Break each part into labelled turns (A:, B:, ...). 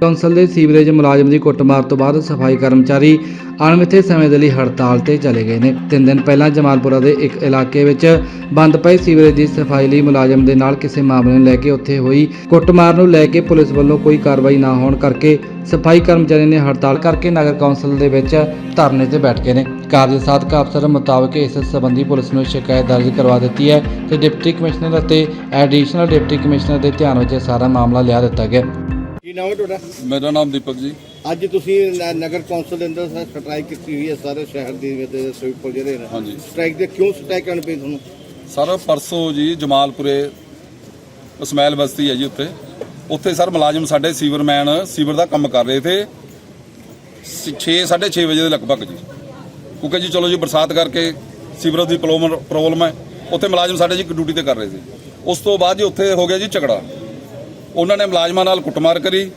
A: Council ਦੇ sewerage ਮੁਲਾਜ਼ਮ ਦੀ ਕੁੱਟਮਾਰ ਤੋਂ ਬਾਅਦ ਸਫ਼ਾਈ ਕਰਮਚਾਰੀ ਅਣਮਿੱਥੇ ਸਮੇਂ ਦੇ ਲਈ ਹੜਤਾਲ ਤੇ ਚਲੇ ਗਏ ਨੇ। ਤਿੰਨ ਦਿਨ ਪਹਿਲਾਂ ਜਮਾਲਪੁਰਾ ਦੇ ਇੱਕ ਇਲਾਕੇ ਵਿੱਚ ਬੰਦ ਪਏ ਸੀਵਰੇਜ ਦੀ ਸਫ਼ਾਈ ਲਈ ਮੁਲਾਜ਼ਮ ਦੇ ਨਾਲ ਕਿਸੇ ਮਾਮਲੇ ਨੂੰ ਲੈ ਕੇ ਉੱਥੇ ਹੋਈ ਕੁੱਟਮਾਰ ਨੂੰ ਲੈ ਕੇ ਪੁਲਿਸ ਵੱਲੋਂ ਕੋਈ ਕਾਰਵਾਈ ਨਾ ਹੋਣ ਕਰਕੇ ਸਫ਼ਾਈ ਕਰਮਚਾਰੀ ਨੇ ਹੜਤਾਲ ਕਰਕੇ ਨਗਰ ਕੌਂਸਲ ਦੇ ਵਿੱਚ ਧਰਨੇ ਤੇ ਬੈਠ ਗਏ ਨੇ। ਕਾਰਜ ਸਾਧਕ ਅਫਸਰ ਮੁਤਾਬਕ ਇਸ ਸਬੰਧੀ ਪੁਲਿਸ ਨੂੰ ਸ਼ਿਕਾਇਤ ਦਰਜ ਕਰਵਾ ਦਿੱਤੀ ਹੈ ਤੇ ਡਿਪਟੀ ਕਮਿਸ਼ਨਰ ਅਤੇ ਐਡੀਸ਼ਨਲ ਡਿਪਟੀ ਕਮਿਸ਼ਨਰ ਦੇ ਧਿਆਨ ਵਿੱਚ ਸਾਰਾ ਮਾਮਲਾ ਲਿਆ ਦਿੱਤਾ ਗਿਆ।
B: ਕੀ ਨਾਮ ਹੈ ਤੁਹਾਡਾ?
C: ਮੇਰਾ ਨਾਮ ਦੀਪਕ ਜੀ।
B: ਅੱਜ ਤੁਸੀਂ ਨ- ਨਗਰ ਕੌਂਸਲ ਦੇ ਅੰਦਰ ਸਟ੍ਰਾਈਕ ਕੀਤੀ ਹੋਈ ਹੈ ਸਾਰੇ ਸ਼ਹਿਰ ਦੇ ਵਿੱਚ ਸਵੀਪਰ ਜਿਹੜੇ ਨੇ।
C: ਹਾਂਜੀ।
B: ਸਟ੍ਰਾਈਕ ਦੇ ਕਿਉਂ ਸਟ੍ਰਾਈਕ ਕਰਨੀ ਪਈ ਤੁਹਾਨੂੰ?
C: ਸਰ ਪਰਸੋਂ ਜੀ ਜਮਾਲਪੁਰੇ ਉਸਮੈਲ ਬਸਤੀ ਹੈ ਜੀ ਉੱਥੇ। ਉੱਥੇ ਸਰ ਮੁਲਾਜ਼ਮ ਸਾਡੇ ਸੀਵਰਮੈਨ ਸੀਵਰ ਦਾ ਕੰਮ ਕਰ ਰਹੇ ਥੇ। 6 6:30 ਵਜੇ ਦੇ ਲਗਭਗ ਜੀ। ਕਿਉਂਕਿ ਜੀ ਚਲੋ ਜੀ ਬਰਸਾਤ ਕਰਕੇ ਸੀਵਰ ਦੀ ਪ੍ਰੋਬਲਮ ਪ੍ਰੋਬਲਮ ਹੈ। ਉੱਥੇ ਮੁਲਾਜ਼ਮ ਸਾਡੇ ਜੀ ਡਿਊਟੀ ਤੇ ਕਰ ਰਹੇ ਸੀ ਉਸ ਤੋਂ ਬਾਅਦ ਜੀ ਉੱਥੇ ਹੋ ਗਿਆ ਜੀ ਝਗੜਾ। ਉਹਨਾਂ ਨੇ ਮੁਲਾਜ਼ਮਾਂ ਨਾਲ ਕੁੱਟਮਾਰ ਕਰੀ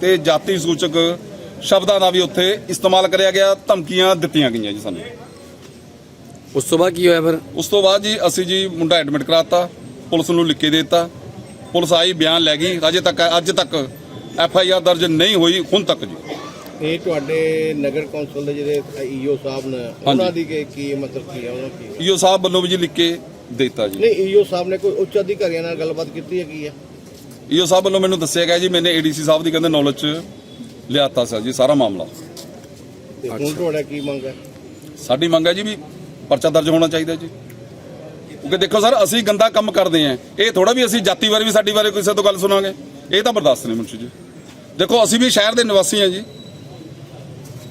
C: ਤੇ ਜਾਤੀ ਸੂਚਕ ਸ਼ਬਦਾਂ ਦਾ ਵੀ ਉੱਥੇ ਇਸਤੇਮਾਲ ਕਰਿਆ ਗਿਆ ਧਮਕੀਆਂ ਦਿੱਤੀਆਂ ਗਈਆਂ ਜੀ ਸਾਨੂੰ।
D: ਉਸ ਤੋਂ ਬਾਅਦ ਕੀ ਹੋਇਆ ਫਿਰ?
C: ਉਸ ਤੋਂ ਬਾਅਦ ਜੀ ਅਸੀਂ ਜੀ ਮੁੰਡਾ ਐਡਮਿਟ ਕਰਾਤਾ ਪੁਲਿਸ ਨੂੰ ਲਿਖ ਕੇ ਦਿੱਤਾ। ਪੁਲਿਸ ਆਈ ਬਿਆਨ ਲੈ ਗਈ। ਅਜੇ ਤੱਕ ਅੱਜ ਤੱਕ ਐਫ ਆਈ ਆਰ ਦਰਜ ਨਹੀਂ ਹੋਈ ਹੁਣ ਤੱਕ ਜੀ।
B: ਇਹ ਤੁਹਾਡੇ ਨਗਰ ਕੌਂਸਲ ਦੇ ਜਿਹੜੇ ਈਓ ਸਾਹਿਬ ਨੇ ਉਹਨਾਂ ਦੀ ਕੀ- ਕੀ ਮਤਲਬ ਕੀ ਹੈ ਉਹਨਾਂ ਕੀ
C: ਈਓ ਸਾਹਿਬ ਵੱਲੋਂ ਵੀ ਜੀ ਲਿਖ ਕੇ ਦਿੱਤਾ ਜੀ।
B: ਨਹੀਂ ਈਓ ਸਾਹਿਬ ਨੇ ਕੋਈ ਉੱਚ ਅਧਿਕਾਰੀਆਂ ਨਾਲ ਗੱਲਬਾਤ ਕੀਤੀ ਹੈ ਕੀ ਹੈ?
C: ਈਓ ਸਾਹਿਬ ਵੱਲੋਂ ਮੈਨੂੰ ਦੱਸਿਆ ਗਿਆ ਜੀ ਮੈਨੇ ਏਡੀਸੀ ਸਾਹਿਬ ਦੀ ਕਹਿੰਦੇ ਨੌਲੇਜ ਚ ਲਿਆਤਾ ਸੀ ਜੀ ਸਾਰਾ ਮਾਮਲਾ।
B: ਤੇ ਹੁਣ ਤੁਹਾਡਾ ਕੀ ਮੰਗ ਹੈ?
C: ਸਾਡੀ ਮੰਗ ਹੈ ਜੀ ਵੀ ਪਰਚਾ ਦਰਜ ਹੋਣਾ ਚਾਹੀਦਾ ਜੀ। ਕਿਉਂਕਿ ਦੇਖੋ ਸਰ ਅਸੀਂ ਗੰਦਾ ਕੰਮ ਕਰਦੇ ਆਂ ਇਹ ਥੋੜਾ ਵੀ ਅਸੀਂ ਜਾਤੀ ਬਾਰੇ ਵੀ ਸਾਡੀ ਬਾਰੇ ਕਿਸੇ ਤੋਂ ਗੱਲ ਸੁਣਾਂਗੇ। ਇਹ ਤਾਂ ਬਰਦਾਸ਼ਤ ਨਹੀਂ ਮੁਨਸ਼ੀ ਜੀ। ਦੇਖੋ ਅਸੀਂ ਵੀ ਸ਼ਹਿਰ ਦੇ ਨਿਵਾਸੀ ਹਾਂ ਜੀ।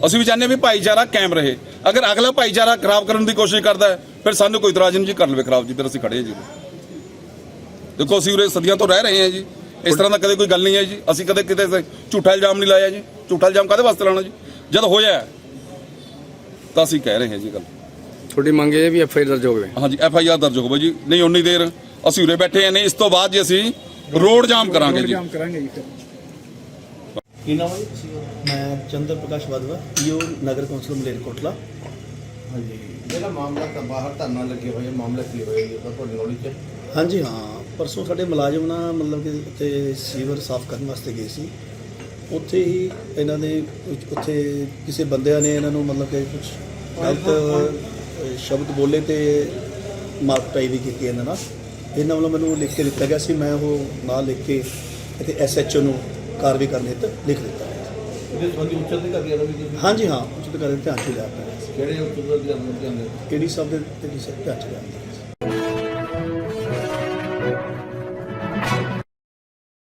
C: ਅਸੀਂ ਵੀ ਚਾਹੁੰਦੇ ਹਾਂ ਵੀ ਭਾਈਚਾਰਾ ਕਾਇਮ ਰਹੇ। ਅਗਰ ਅਗਲਾ ਭਾਈਚਾਰਾ ਖਰਾਬ ਕਰਨ ਦੀ ਕੋਸ਼ਿਸ਼ ਕਰਦਾ ਹੈ ਫਿਰ ਸਾਨੂੰ ਕੋਈ ਇਤਰਾਜ਼ ਨਹੀਂ ਜੀ ਕਰ ਲਵੇ ਖਰਾਬ ਜੀ ਫਿਰ ਅਸੀਂ ਖੜੇ ਜੀ। ਦੇਖੋ ਅਸੀਂ ਉਰੇ ਸਦੀਆਂ ਤੋਂ ਰਹਿ ਰਹੇ ਹਾਂ ਜੀ। ਇਸ ਤਰ੍ਹਾਂ ਦਾ ਕਦੇ ਕੋਈ ਗੱਲ ਨਹੀਂ ਹੈ ਜੀ। ਅਸੀਂ ਕਦੇ ਕਿਤੇ ਝੂਠਾ ਇਲਜ਼ਾਮ ਨਹੀਂ ਲਾਇਆ ਜੀ। ਝੂਠਾ ਇਲਜ਼ਾਮ ਕਾਹਦੇ ਵਾਸਤੇ ਲਾਣਾ ਜੀ? ਜਦ ਹੋਇਆ ਹੈ, ਤਾਂ ਅਸੀਂ ਕਹਿ ਰਹੇ ਹਾਂ ਜੀ ਗੱਲ।
D: ਤੁਹਾਡੀ ਮੰਗ ਇਹ ਹੈ ਵੀ ਐਫ ਆਈ ਦਰਜ ਹੋਵੇ
C: ਹਾਂਜੀ ਐਫ ਆਈ ਆਰ ਦਰਜ ਹੋਵੇ ਜੀ। ਨਹੀਂ ਉਨੀ ਦੇਰ ਅਸੀਂ ਉਰੇ ਬੈਠੇ ਹਾਂ। ਨਹੀਂ ਇਸ ਤੋਂ ਬਾਅਦ ਜੀ ਅਸੀਂ ਰੋਡ ਜਾਮ ਕਰਾਂਗੇ ਜੀ।
B: ਕੀ ਨਾਮ ਹੈ ਜੀ?
E: ਮੈਂ ਚੰਦਰ ਪ੍ਰਕਾਸ਼ ਵਾਧਵਾ ਈਓ ਨਗਰ ਕੌਂਸਲ ਮਲੇਰਕੋਟਲਾ।
B: ਹਾਂਜੀ। ਜਿਹੜਾ ਮਾਮਲਾ ਤਾਂ ਬਾਹਰ ਧਰਨਾ ਲੱਗੇ ਹੋਏ ਮਾਮਲਾ ਕੀ ਹੋਇਆ ਜੀ ਤੁਹਾਡੀ ਨੌਲੇਜ ਚ। ਹੈ?
E: ਹਾਂਜੀ ਹਾਂ। ਪਰਸੋਂ ਸਾਡੇ ਮੁਲਾਜ਼ਮ ਨਾ ਮਤਲਬ ਕਿ ਉੱਥੇ ਸੀਵਰ ਸਾਫ਼ ਕਰਨ ਵਾਸਤੇ ਗਏ ਸੀ। ਉੱਥੇ ਹੀ ਇਹਨਾਂ ਦੇ ਉੱਥੇ ਕਿਸੇ ਬੰਦਿਆਂ ਨੇ ਇਹਨਾਂ ਨੂੰ ਮਤਲਬ ਕਿ ਕੁਝ ਗਲਤ ਸ਼ਬਦ ਬੋਲੇ ਤੇ ਮਾਰਕਟਾਈ ਵੀ ਕੀਤੀ ਇਹਨਾਂ ਨਾਲ। ਇਹਨਾਂ ਵੱਲੋਂ ਮੈਨੂੰ ਲਿਖ ਕੇ ਦਿੱਤਾ ਗਿਆ ਸੀ। ਮੈਂ ਉਹ ਨਾਲ ਲਿਖ ਕੇ ਇੱਥੇ ਐਸਐਚਓ ਨੂੰ ਕਾਰਵਾਈ ਕਰਨ ਹਿੱਤ ਲਿਖ ਦਿੱਤਾ।
B: ਇਹਦੇ ਸੰਬੰਧੀ ਉੱਚ ਅਧਿਕਾਰੀਆਂ ਦਾ ਵੀ ਤੁਸੀਂ
E: ਹਾਂਜੀ ਹਾਂ ਧਿਆਨ ਚ ਲਿਆ। ਪਿਆ
B: ਕਿਹੜੇ ਉੱਚ ਅਧਿਕਾਰੀਆਂ ਨੂੰ ਧਿਆਨ ਦੇ?
E: ਕਿਹੜੀ ਸ਼ਬਦ ਤੇ ਕਿਸੇ ਧਿਆਨ ਚ ਲਿਆ।